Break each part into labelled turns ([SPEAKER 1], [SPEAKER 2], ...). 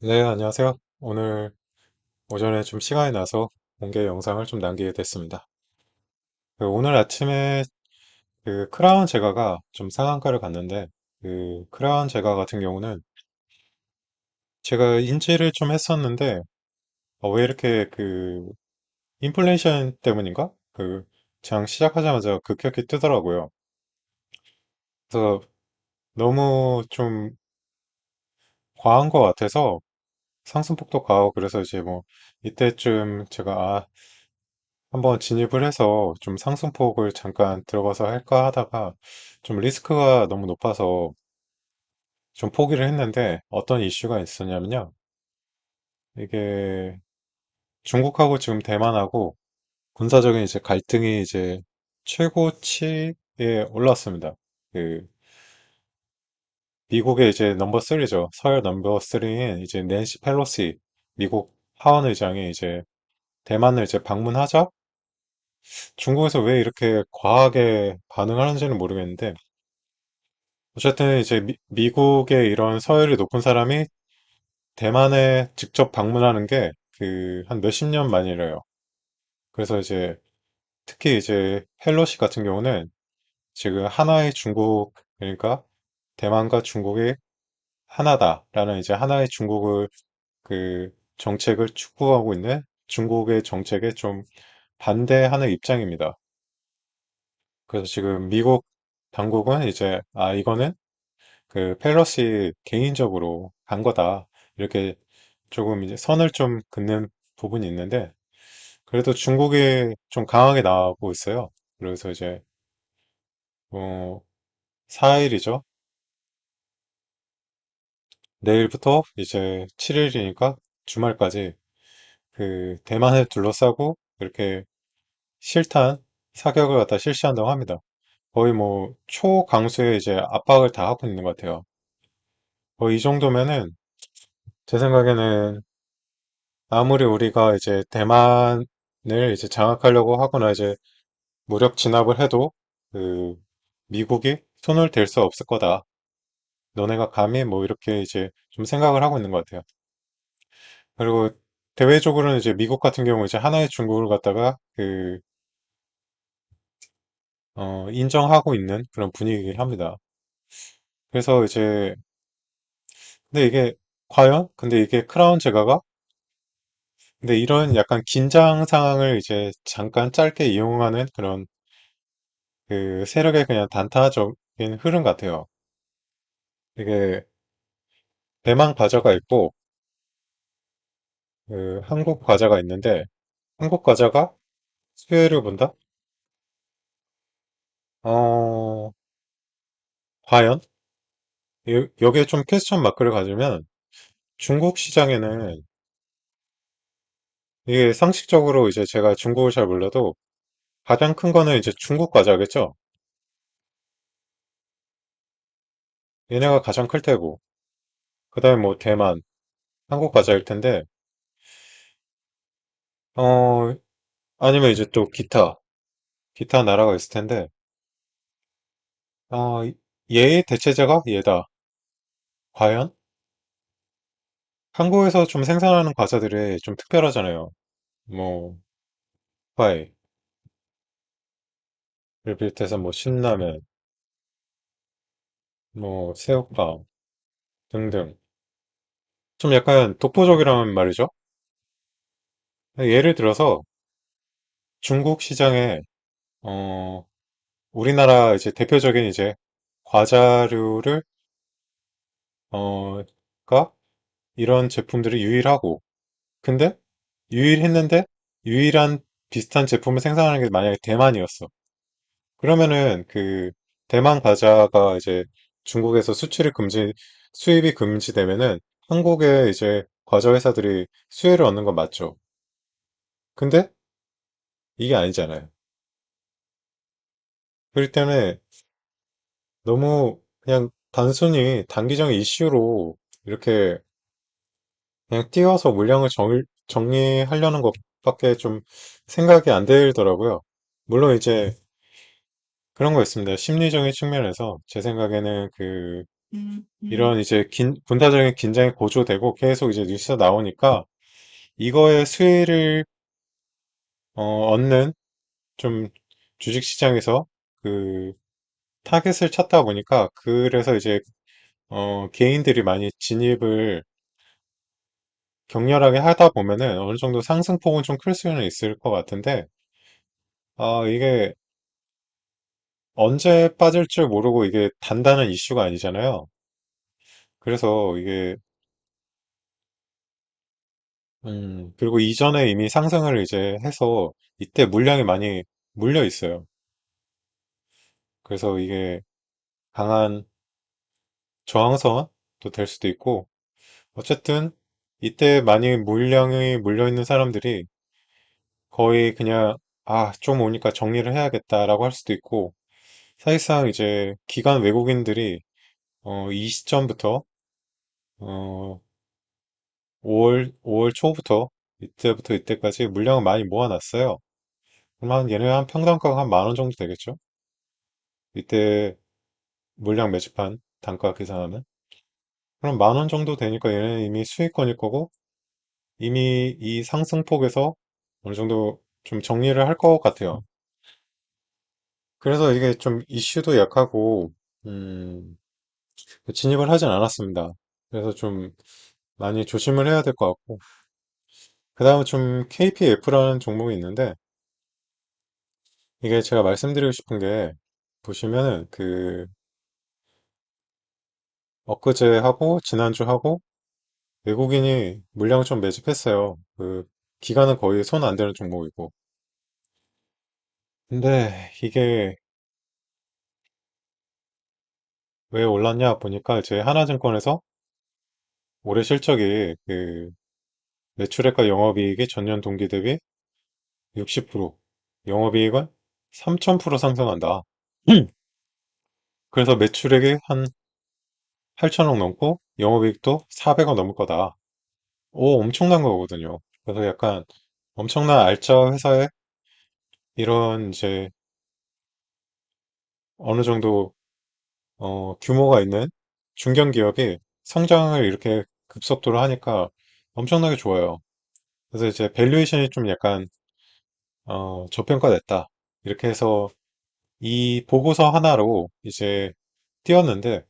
[SPEAKER 1] 네, 안녕하세요. 오늘 오전에 좀 시간이 나서 공개 영상을 좀 남기게 됐습니다. 그 오늘 아침에 그 크라운 제과가 좀 상한가를 갔는데, 그 크라운 제과 같은 경우는 제가 인지를 좀 했었는데, 어, 왜 이렇게 그 인플레이션 때문인가? 그 장 시작하자마자 급격히 뜨더라고요. 그래서 너무 좀 과한 것 같아서 상승폭도 과하고 그래서 이제 뭐 이때쯤 제가 아, 한번 진입을 해서 좀 상승폭을 잠깐 들어가서 할까 하다가 좀 리스크가 너무 높아서 좀 포기를 했는데 어떤 이슈가 있었냐면요. 이게 중국하고 지금 대만하고 군사적인 이제 갈등이 이제 최고치에 올랐습니다. 그 미국의 이제 넘버 3죠. 서열 넘버 3인 이제 낸시 펠로시 미국 하원 의장이 이제 대만을 이제 방문하자 중국에서 왜 이렇게 과하게 반응하는지는 모르겠는데 어쨌든 이제 미, 국의 이런 서열이 높은 사람이 대만에 직접 방문하는 게 그 한 몇십 년 만이래요. 그래서 이제 특히 이제 펠로시 같은 경우는 지금 하나의 중국 그러니까 대만과 중국이 하나다라는 이제 하나의 중국을 그 정책을 추구하고 있는 중국의 정책에 좀 반대하는 입장입니다. 그래서 지금 미국 당국은 이제 아 이거는 그 펠로시 개인적으로 간 거다. 이렇게 조금 이제 선을 좀 긋는 부분이 있는데, 그래도 중국이 좀 강하게 나오고 있어요. 그래서 이제, 어, 4일이죠. 내일부터 이제 7일이니까 주말까지 그 대만을 둘러싸고 이렇게 실탄 사격을 갖다 실시한다고 합니다. 거의 뭐 초강수의 이제 압박을 다 하고 있는 것 같아요. 거의 이 정도면은 제 생각에는 아무리 우리가 이제 대만을 이제 장악하려고 하거나 이제 무력 진압을 해도 그 미국이 손을 댈 수 없을 거다. 너네가 감히 뭐 이렇게 이제 좀 생각을 하고 있는 것 같아요. 그리고 대외적으로는 이제 미국 같은 경우 이제 하나의 중국을 갖다가 그 어, 인정하고 있는 그런 분위기긴 합니다. 그래서 이제 근데 이게 과연 근데 이게 크라운 제가가 근데 이런 약간 긴장 상황을 이제 잠깐 짧게 이용하는 그런 그 세력의 그냥 단타적인 흐름 같아요. 이게 대만 과자가 있고 그 한국 과자가 있는데 한국 과자가 수혜를 본다? 어, 과연? 여- 여기에 좀 퀘스천 마크를 가지면 중국 시장에는 이게 상식적으로 이제 제가 중국을 잘 몰라도 가장 큰 거는 이제 중국 과자겠죠? 얘네가 가장 클 테고 그 다음에 뭐 대만, 한국 과자일 텐데 어, 아니면 이제 또 기타, 기타 나라가 있을 텐데 어, 얘의 대체제가 얘다. 과연? 한국에서 좀 생산하는 과자들이 좀 특별하잖아요. 뭐, 파이 를 비롯해서 뭐, 신라면, 뭐, 새우깡 등등. 좀 약간 독보적이라는 말이죠. 예를 들어서 중국 시장에, 어, 우리나라 이제 대표적인 이제 과자류를, 어, 가 이런 제품들이 유일하고, 근데 유일했는데 유일한 비슷한 제품을 생산하는 게 만약에 대만이었어. 그러면은 그 대만 과자가 이제 중국에서 수출이 금지, 수입이 금지되면은 한국의 이제 과자 회사들이 수혜를 얻는 건 맞죠. 근데 이게 아니잖아요. 그렇기 때문에 너무 그냥 단순히 단기적인 이슈로 이렇게 그냥 띄워서 물량을 정, 정리하려는 것밖에 좀 생각이 안 들더라고요. 물론 이제 그런 거 있습니다. 심리적인 측면에서 제 생각에는 그 이런 이제 긴, 분타적인 긴장이 고조되고 계속 이제 뉴스가 나오니까 이거의 수혜를 어, 얻는 좀 주식시장에서 그 타겟을 찾다 보니까 그래서 이제 어, 개인들이 많이 진입을 격렬하게 하다 보면은 어느 정도 상승폭은 좀 클 수는 있을 것 같은데 아 이게 언제 빠질 줄 모르고 이게 단단한 이슈가 아니잖아요. 그래서 이게 음 그리고 이전에 이미 상승을 이제 해서 이때 물량이 많이 물려 있어요. 그래서 이게 강한 저항선도 될 수도 있고 어쨌든 이때 많이 물량이 물려 있는 사람들이 거의 그냥 아, 좀 오니까 정리를 해야겠다라고 할 수도 있고 사실상 이제 기관 외국인들이 어, 이 시점부터 어, 5월 5월 초부터 이때부터 이때까지 물량을 많이 모아놨어요. 그럼 한 얘네 한 평단가가 한 만 원 정도 되겠죠? 이때 물량 매집한 단가 계산하면 그럼 만 원 정도 되니까 얘는 이미 수익권일 거고 이미 이 상승폭에서 어느 정도 좀 정리를 할 것 같아요. 그래서 이게 좀 이슈도 약하고 음, 진입을 하진 않았습니다. 그래서 좀 많이 조심을 해야 될 것 같고 그 다음에 좀 KPF라는 종목이 있는데 이게 제가 말씀드리고 싶은 게 보시면은 그 엊그제 하고 지난주 하고 외국인이 물량을 좀 매집했어요. 그 기간은 거의 손 안 대는 종목이고 근데 이게 왜 올랐냐 보니까 제 하나증권에서 올해 실적이 그 매출액과 영업이익이 전년 동기 대비 60%, 영업이익은 3000% 상승한다. 그래서 매출액이 한 8천억 넘고 영업이익도 400억 넘을 거다. 오, 엄청난 거거든요. 그래서 약간 엄청난 알짜 회사에 이런 이제 어느 정도 어, 규모가 있는 중견기업이 성장을 이렇게 급속도로 하니까 엄청나게 좋아요. 그래서 이제 밸류에이션이 좀 약간 어, 저평가됐다. 이렇게 해서 이 보고서 하나로 이제 띄웠는데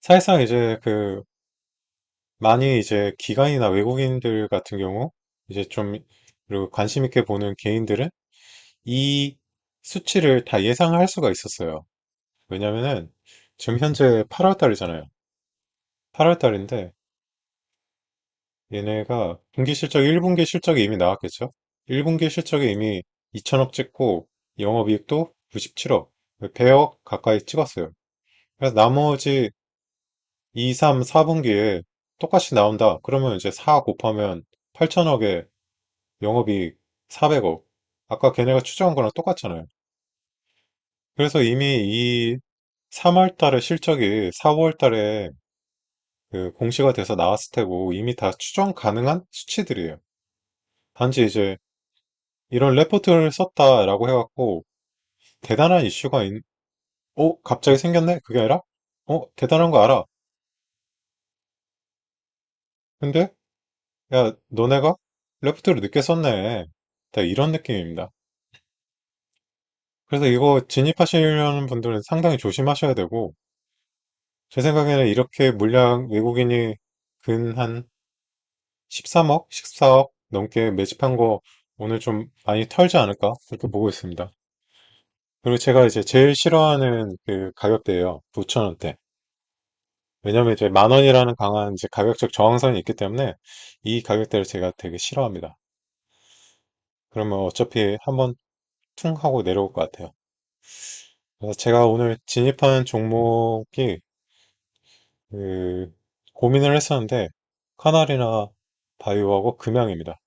[SPEAKER 1] 사실상 이제 그 많이 이제 기관이나 외국인들 같은 경우 이제 좀 그리고 관심 있게 보는 개인들은 이 수치를 다 예상할 수가 있었어요. 왜냐면은 지금 현재 8월 달이잖아요. 8월 달인데 얘네가 분기 실적 1분기 실적이 이미 나왔겠죠? 1분기 실적이 이미 2천억 찍고 영업이익도 97억, 100억 가까이 찍었어요. 그래서 나머지 2, 3, 4분기에 똑같이 나온다. 그러면 이제 4 곱하면 8천억에 영업이익 400억. 아까 걔네가 추정한 거랑 똑같잖아요. 그래서 이미 이 3월 달에 실적이 4월 달에 그 공시가 돼서 나왔을 테고 이미 다 추정 가능한 수치들이에요. 단지 이제 이런 레포트를 썼다라고 해갖고 대단한 이슈가 있, 어? 갑자기 생겼네? 그게 아니라? 어? 대단한 거 알아. 근데 야 너네가 레포트를 늦게 썼네. 다 이런 느낌입니다. 그래서 이거 진입하시려는 분들은 상당히 조심하셔야 되고 제 생각에는 이렇게 물량 외국인이 근 한 13억, 14억 넘게 매집한 거 오늘 좀 많이 털지 않을까? 그렇게 보고 있습니다. 그리고 제가 이제 제일 싫어하는 그 가격대예요. 9,000원대. 왜냐면 이제 만 원이라는 강한 이제 가격적 저항선이 있기 때문에 이 가격대를 제가 되게 싫어합니다. 그러면 어차피 한번 퉁 하고 내려올 것 같아요. 그래서 제가 오늘 진입하는 종목이 그 고민을 했었는데 카나리나 바이오하고 금양입니다.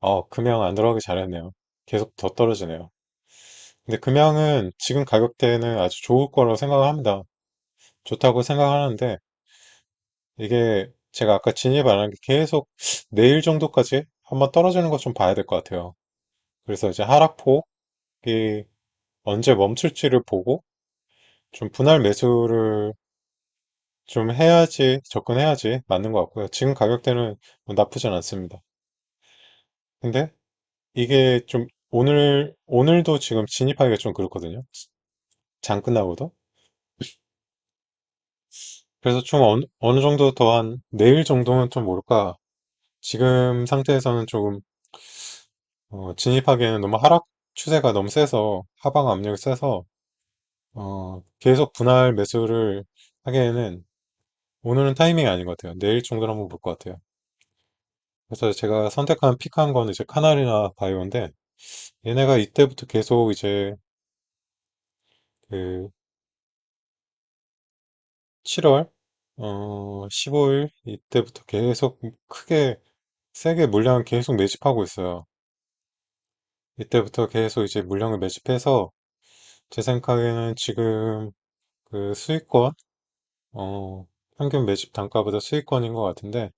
[SPEAKER 1] 어, 금양 안 들어가기 잘했네요. 계속 더 떨어지네요. 근데 금양은 지금 가격대는 아주 좋을 거라고 생각을 합니다. 좋다고 생각하는데 이게 제가 아까 진입 안 한 게 계속 내일 정도까지 한번 떨어지는 거 좀 봐야 될 것 같아요. 그래서 이제 하락폭이 언제 멈출지를 보고 좀 분할 매수를 좀 해야지, 접근해야지 맞는 것 같고요. 지금 가격대는 뭐 나쁘진 않습니다. 근데 이게 좀 오늘, 오늘도 지금 진입하기가 좀 그렇거든요. 장 끝나고도. 그래서 좀 어느, 어느 정도 더 한 내일 정도는 좀 모를까. 지금 상태에서는 조금 어, 진입하기에는 너무 하락 추세가 너무 세서 하방 압력이 세서 어, 계속 분할 매수를 하기에는 오늘은 타이밍이 아닌 것 같아요. 내일 정도로 한번 볼 것 같아요. 그래서 제가 선택한 픽한 건 이제 카나리나 바이오인데 얘네가 이때부터 계속 이제 그 7월 어, 15일 이때부터 계속 크게 세게 물량을 계속 매집하고 있어요. 이때부터 계속 이제 물량을 매집해서 제 생각에는 지금 그 수익권 어, 평균 매집 단가보다 수익권인 것 같은데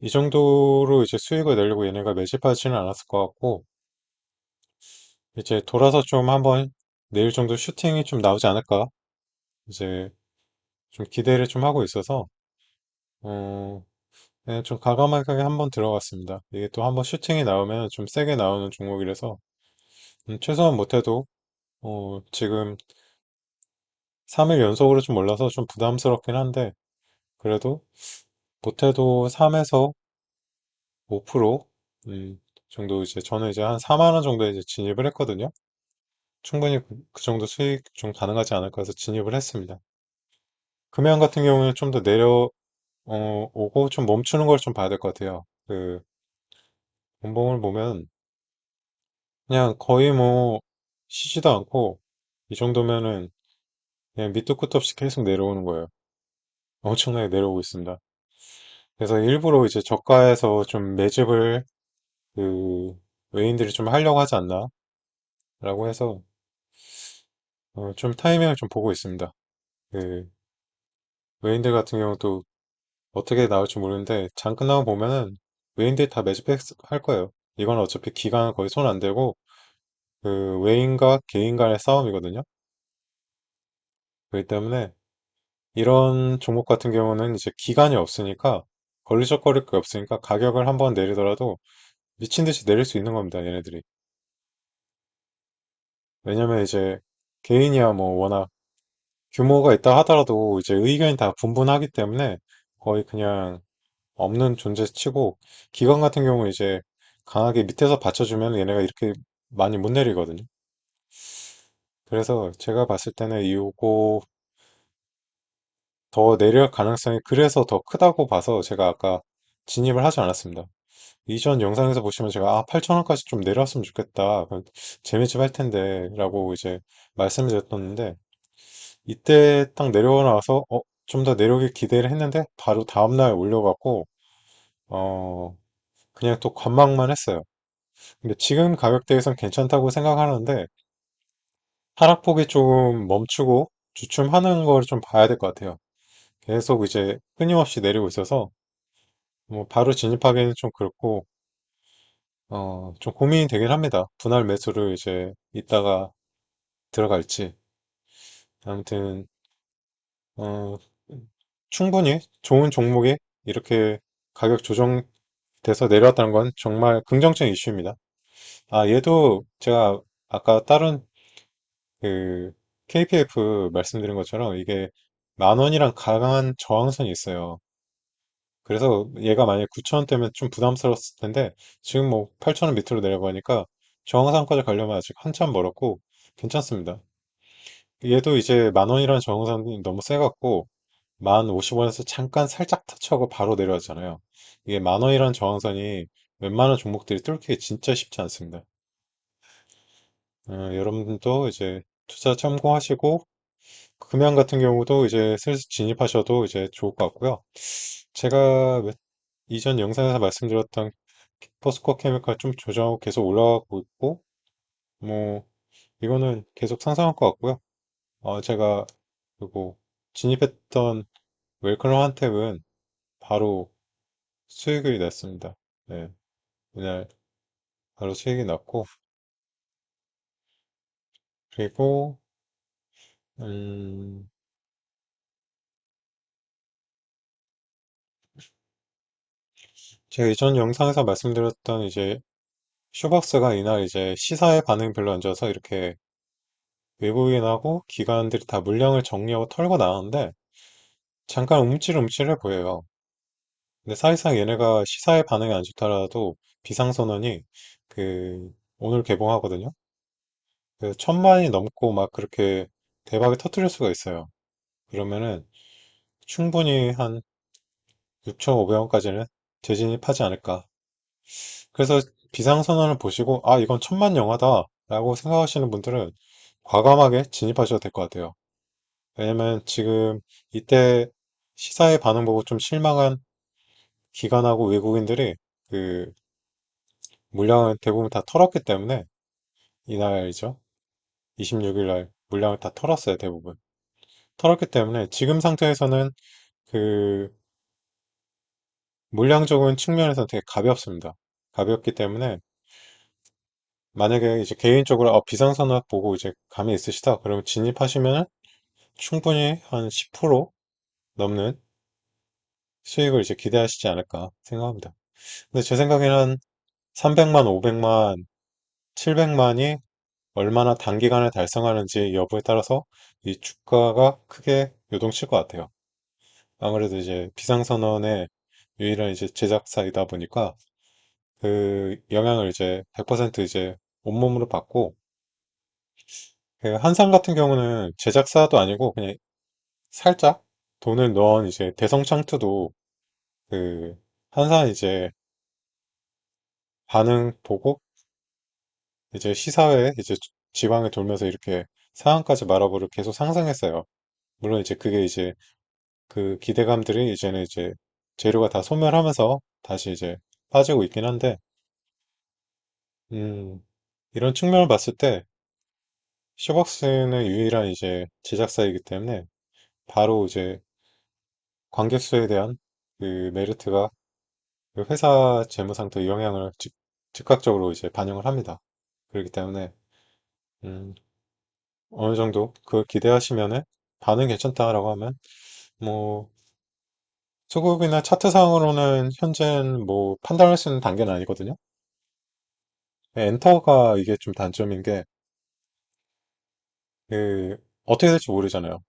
[SPEAKER 1] 이 정도로 이제 수익을 내려고 얘네가 매집하지는 않았을 것 같고 이제 돌아서 좀 한번 내일 정도 슈팅이 좀 나오지 않을까 이제 좀 기대를 좀 하고 있어서 어, 네, 좀 과감하게 한번 들어갔습니다. 이게 또 한번 슈팅이 나오면 좀 세게 나오는 종목이라서 음, 최소한 못해도 어, 지금 3일 연속으로 좀 올라서 좀 부담스럽긴 한데 그래도 못해도 3에서 5% 음, 정도 이제 저는 이제 한 4만 원 정도에 이제 진입을 했거든요. 충분히 그, 그 정도 수익 좀 가능하지 않을까 해서 진입을 했습니다. 금연 같은 경우는 좀 더 내려 어, 오고 좀 멈추는 걸 좀 봐야 될 것 같아요. 그 분봉을 보면 그냥 거의 뭐 쉬지도 않고 이 정도면은 그냥 밑도 끝도 없이 계속 내려오는 거예요. 엄청나게 내려오고 있습니다. 그래서 일부러 이제 저가에서 좀 매집을 그 외인들이 좀 하려고 하지 않나 라고 해서 어, 좀 타이밍을 좀 보고 있습니다. 그 외인들 같은 경우도 어떻게 나올지 모르는데 장 끝나고 보면은 외인들이 다 매집할 거예요. 이건 어차피 기간 거의 손 안 대고 그 외인과 개인 간의 싸움이거든요. 그렇기 때문에 이런 종목 같은 경우는 이제 기간이 없으니까 걸리적거릴 게 없으니까 가격을 한번 내리더라도 미친 듯이 내릴 수 있는 겁니다, 얘네들이. 왜냐면 이제 개인이야 뭐 워낙 규모가 있다 하더라도 이제 의견이 다 분분하기 때문에 거의 그냥 없는 존재 치고 기관 같은 경우 이제 강하게 밑에서 받쳐주면 얘네가 이렇게 많이 못 내리거든요. 그래서 제가 봤을 때는 이거 더 내려갈 가능성이 그래서 더 크다고 봐서 제가 아까 진입을 하지 않았습니다. 이전 영상에서 보시면 제가 아 8천원까지 좀 내려왔으면 좋겠다. 재매집 할 텐데 라고 이제 말씀을 드렸었는데 이때 딱 내려나와서 어, 좀 더 내려오길 기대를 했는데 바로 다음날 올려갖고 어, 그냥 또 관망만 했어요. 근데 지금 가격대에선 괜찮다고 생각하는데 하락폭이 좀 멈추고 주춤하는 걸 좀 봐야 될 것 같아요. 계속 이제 끊임없이 내리고 있어서 뭐 바로 진입하기는 좀 그렇고 어, 좀 고민이 되긴 합니다. 분할 매수를 이제 이따가 들어갈지. 아무튼 어, 충분히 좋은 종목이 이렇게 가격 조정돼서 내려왔다는 건 정말 긍정적인 이슈입니다. 아, 얘도 제가 아까 다른 그 KPF 말씀드린 것처럼 이게 만 원이랑 강한 저항선이 있어요. 그래서 얘가 만약에 9,000원대면 좀 부담스러웠을 텐데 지금 뭐 8,000원 밑으로 내려가니까 저항선까지 가려면 아직 한참 멀었고 괜찮습니다. 얘도 이제 만 원이라는 저항선이 너무 세갖고 만 50원에서 잠깐 살짝 터치하고 바로 내려왔잖아요. 이게 만 원이라는 저항선이 웬만한 종목들이 뚫기 진짜 쉽지 않습니다. 어, 여러분도 이제 투자 참고하시고 금연 같은 경우도 이제 슬슬 진입하셔도 이제 좋을 것 같고요. 제가 몇- 이전 영상에서 말씀드렸던 포스코 케미칼 좀 조정하고 계속 올라가고 있고, 뭐, 이거는 계속 상승할 것 같고요. 어, 제가, 그리고 진입했던 웰컴 한택은 바로 수익을 냈습니다. 네, 그날 바로 수익이 났고, 그리고, 음, 제가 이전 영상에서 말씀드렸던 이제 쇼박스가 이날 이제 시사의 반응이 별로 안 좋아서 이렇게 외국인하고 기관들이 다 물량을 정리하고 털고 나왔는데 잠깐 움찔움찔해 보여요. 근데 사실상 얘네가 시사의 반응이 안 좋더라도 비상선언이 그 오늘 개봉하거든요. 그 천만이 넘고 막 그렇게 대박을 터뜨릴 수가 있어요. 그러면은 충분히 한 6,500원까지는 재진입하지 않을까. 그래서 비상선언을 보시고 아 이건 천만 영화다 라고 생각하시는 분들은 과감하게 진입하셔도 될 것 같아요. 왜냐면 지금 이때 시사의 반응 보고 좀 실망한 기관하고 외국인들이 그 물량을 대부분 다 털었기 때문에 이날이죠. 26일 날 물량을 다 털었어요, 대부분. 털었기 때문에 지금 상태에서는 그 물량적인 측면에서 되게 가볍습니다. 가볍기 때문에 만약에 이제 개인적으로 어, 비상선언 보고 이제 감이 있으시다. 그러면 진입하시면 충분히 한 10% 넘는 수익을 이제 기대하시지 않을까 생각합니다. 근데 제 생각에는 한 300만, 500만, 700만이 얼마나 단기간에 달성하는지 여부에 따라서 이 주가가 크게 요동칠 것 같아요. 아무래도 이제 비상선언의 유일한 이제 제작사이다 보니까 그 영향을 이제 100% 이제 온몸으로 받고 그 한상 같은 경우는 제작사도 아니고 그냥 살짝 돈을 넣은 이제 대성 창투도 그 한산 이제 반응 보고 이제 시사회 이제 지방에 돌면서 이렇게 상한까지 말아보를 계속 상승했어요. 물론 이제 그게 이제 그 기대감들이 이제는 이제 재료가 다 소멸하면서 다시 이제 빠지고 있긴 한데, 음, 이런 측면을 봤을 때 쇼박스는 유일한 이제 제작사이기 때문에 바로 이제 관객 수에 대한 그 메리트가 그 회사 재무 상태에 영향을 즉, 즉각적으로 이제 반영을 합니다. 그렇기 때문에 음, 어느 정도 그걸 기대하시면은 반응 괜찮다라고 하면 뭐 수급이나 차트상으로는 현재는 뭐 판단할 수 있는 단계는 아니거든요. 엔터가 이게 좀 단점인 게 그 어떻게 될지 모르잖아요.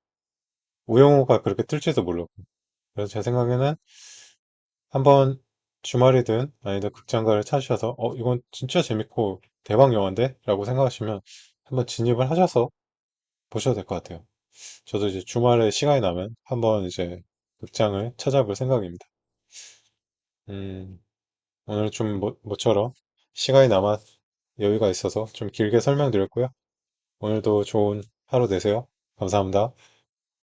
[SPEAKER 1] 우영우가 그렇게 뜰지도 모르고. 그래서 제 생각에는 한번 주말이든 아니면 극장가를 찾으셔서 어 이건 진짜 재밌고 대박 영화인데? 라고 생각하시면 한번 진입을 하셔서 보셔도 될 것 같아요. 저도 이제 주말에 시간이 나면 한번 이제 극장을 찾아볼 생각입니다. 음, 오늘 좀 뭐, 모처럼 시간이 남아 여유가 있어서 좀 길게 설명드렸고요. 오늘도 좋은 하루 되세요. 감사합니다.